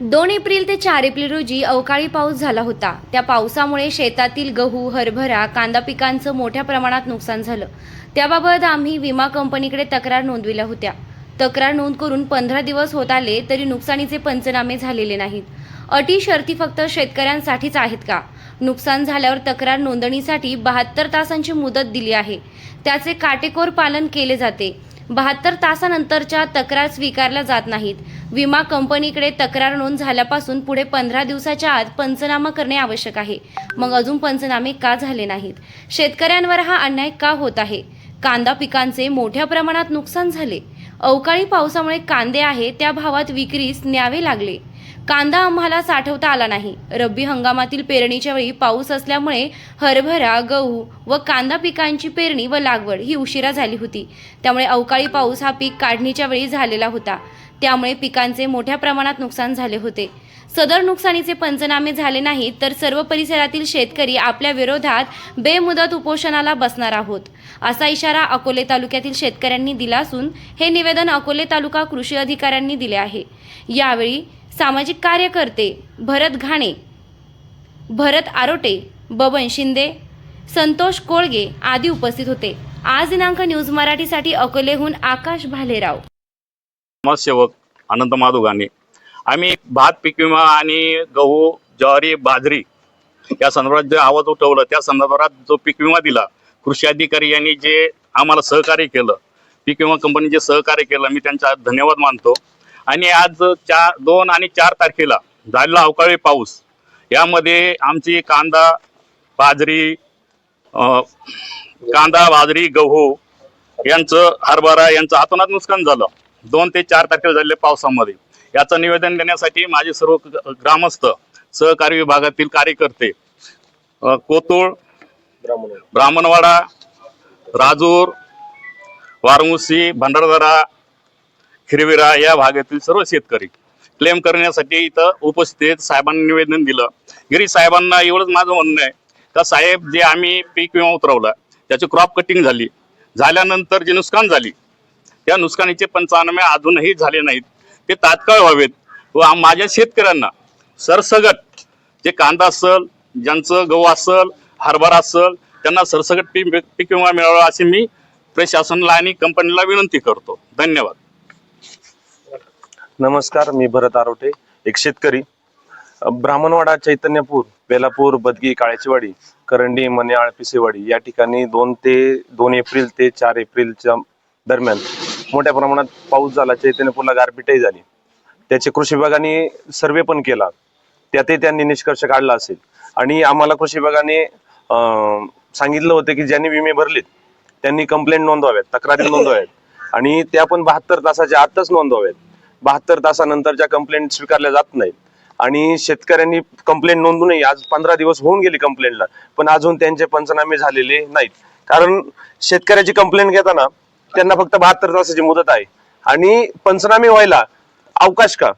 दोन एप्रिल ते चार एप्रिल रोजी अवकाळी पाऊस झाला होता. त्या पावसामुळे शेतातील गहू हरभरा कांदा पिकांचं मोठ्या प्रमाणात नुकसान झालं. त्याबाबत आम्ही विमा कंपनीकडे तक्रार नोंदविल्या होत्या. तक्रार नोंद करून पंधरा दिवस होत आले तरी नुकसानीचे पंचनामे झालेले नाहीत. अटी शर्ती फक्त शेतकऱ्यांसाठीच आहेत का? नुकसान झाल्यावर तक्रार नोंदणीसाठी बहात्तर तासांची मुदत दिली आहे. त्याचे काटेकोर पालन केले जाते. बहात्तर तासानंतरच्या तक्रार स्वीकारल्या जात नाहीत. विमा कंपनीकडे तक्रार नोंद झाल्यापासून पुढे पंधरा दिवसाच्या आत पंचनामा करणे आवश्यक आहे. मग अजून पंचनामे का झाले नाहीत? शेतकऱ्यांवर हा अन्याय का होत आहे? कांदा पिकांचे मोठ्या प्रमाणात नुकसान झाले. अवकाळी पावसामुळे कांदे आहे त्या भावात विक्रीस न्यावे लागले. कांदा आम्हाला साठवता आला नाही. रब्बी हंगामातील पेरणीच्या वेळी पाऊस असल्यामुळे हरभरा गहू व कांदा पिकांची पेरणी व लागवड ही उशिरा झाली होती. त्यामुळे अवकाळी पाऊस हा पीक काढणीच्या वेळी झालेला होता. त्यामुळे पिकांचे मोठ्या प्रमाणात नुकसान झाले होते. सदर नुकसानीचे पंचनामे झाले नाहीत तर सर्व परिसरातील शेतकरी आपल्या विरोधात बेमुदत उपोषणाला बसणार आहोत. असा इशारा अकोले तालुक्यातील शेतकऱ्यांनी दिला असून हे निवेदन अकोले तालुका कृषी अधिकाऱ्यांनी दिले आहे. यावेळी सामाजिक कार्यकर्ते भरत घाणे भरत आरोटे बबन शिंदे संतोष कोळगे आदी उपस्थित होते. आज दिनांक न्यूज मराठीसाठी अकोलेहून आकाश भालेराव. समाजसेवक अनंत माधुगाने आम्ही भात पीक विमा आणि गहू ज्वारी बाजरी या संदर्भात जे आवाज उठवलं त्या संदर्भात जो पीक विमा दिला कृषी अधिकारी यांनी जे आम्हाला सहकार्य केलं पीक विमा कंपनीचे सहकार्य केलं मी त्यांचा धन्यवाद मानतो. आणि आज चार दोन आणि चार तारखेला झालेला अवकाळी पाऊस. यामध्ये आमची कांदा बाजरी कांदा बाजरी गहू यांचं हरभरा यांचं अतोनात नुकसान झालं. दोन ते चार तारखेला झालेल्या पावसामध्ये. याचं निवेदन देण्यासाठी माझे सर्व ग्रामस्थ सहकारी विभागातील कार्यकर्ते कोतुळ ब्राह्मणवाडा राजूर वारमुसी भंडारदरा हिरविरा या भागातील सर्व शेतकरी क्लेम करण्यासाठी इथं उपस्थित साहेबांना साहेबांनी निवेदन दिलं. गिरी साहेबांना एवढंच माझं म्हणणं आहे का साहेब जे आम्ही पीक विमा उतरवला त्याची क्रॉप कटिंग झाली. झाल्यानंतर जे नुकसान झाली त्या नुकसानीचे पंचनामे अजूनही झाले नाहीत. ते तात्काळ व्हावेत व माझ्या शेतकऱ्यांना सरसगट जे कांदा असल ज्यांचं गहू असल हरभरा असल त्यांना सरसगट पीक पीक विमा मिळावा अशी मी प्रशासनाला आणि कंपनीला विनंती करतो. धन्यवाद. नमस्कार मी भरत आरोटे एक शेतकरी. ब्राह्मणवाडा चैतन्यपूर बेलापूर बदगी काळेचीवाडी करंडी मन्याळ पिसेवाडी या ठिकाणी दोन ते दोन एप्रिल ते चार एप्रिलच्या दरम्यान मोठ्या प्रमाणात पाऊस झाला. चैतन्यपूरला गारपीटही झाली. त्याचे कृषी विभागाने सर्वे पण केला. त्यातही त्यांनी निष्कर्ष काढला असेल. आणि आम्हाला कृषी विभागाने सांगितलं होतं की ज्यांनी विमे भरलेत त्यांनी कंप्लेंट नोंदवाव्यात तक्रारी नोंदवाव्यात. आणि त्या पण बहात्तर तासाच्या आतच नोंदवाव्यात. बहात्तर तासानंतरच्या कंप्लेंट स्वीकारल्या जात नाहीत. आणि शेतकऱ्यांनी कंप्लेंट नोंदवूनही आज पंधरा दिवस होऊन गेली कंप्लेंटला पण अजून त्यांचे पंचनामे झालेले नाहीत. कारण शेतकऱ्याची कंप्लेंट घेताना त्यांना फक्त बहात्तर तासाची मुदत आहे. आणि पंचनामे व्हायला अवकाश का?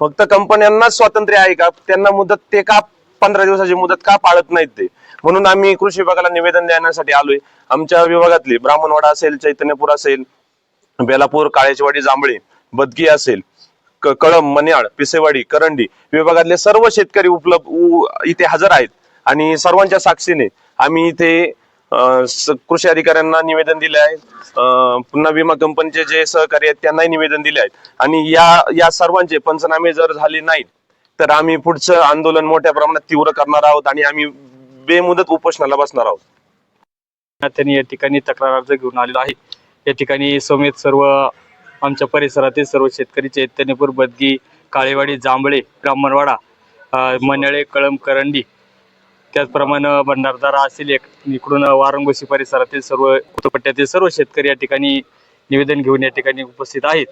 फक्त कंपन्यांनाच स्वातंत्र्य आहे का? त्यांना मुदत ते का पंधरा दिवसाची मुदत का पाळत नाहीत ते? म्हणून आम्ही कृषी विभागाला निवेदन देण्यासाठी आलोय. आमच्या विभागातली ब्राह्मणवाडा असेल चैतन्यपूर असेल बेलापूर काळेचवाडी जांभळे बदगी असेल कळम मन्याळ पिसेवाडी करंडी विभागातले सर्व शेतकरी उपलब्ध इथे हजर आहेत. आणि सर्वांच्या साक्षीने आम्ही इथे कृषी अधिकाऱ्यांना निवेदन दिले आहे. पुन्हा विमा कंपनीचे जे सहकारी आहेत त्यांनाही निवेदन दिले आहेत. आणि या या सर्वांचे पंचनामे जर झाले नाहीत तर आम्ही पुढचं आंदोलन मोठ्या प्रमाणात तीव्र करणार आहोत आणि आम्ही बेमुदत उपोषणाला बसणार आहोत. त्यांनी या ठिकाणी तक्रार अर्ज घेऊन आलेला आहे. या ठिकाणी समेत सर्व आमच्या परिसरातील सर्व शेतकरी चैतन्यपूर बदगी काळेवाडी जांभळे ब्राह्मणवाडा मन्याळे कळम करंडी त्याचप्रमाणे भंडारदारा असेल एक. इकडून वारंगोशी परिसरातील सर्व कुतपट्ट्यातील सर्व शेतकरी या ठिकाणी निवेदन घेऊन या ठिकाणी उपस्थित आहेत.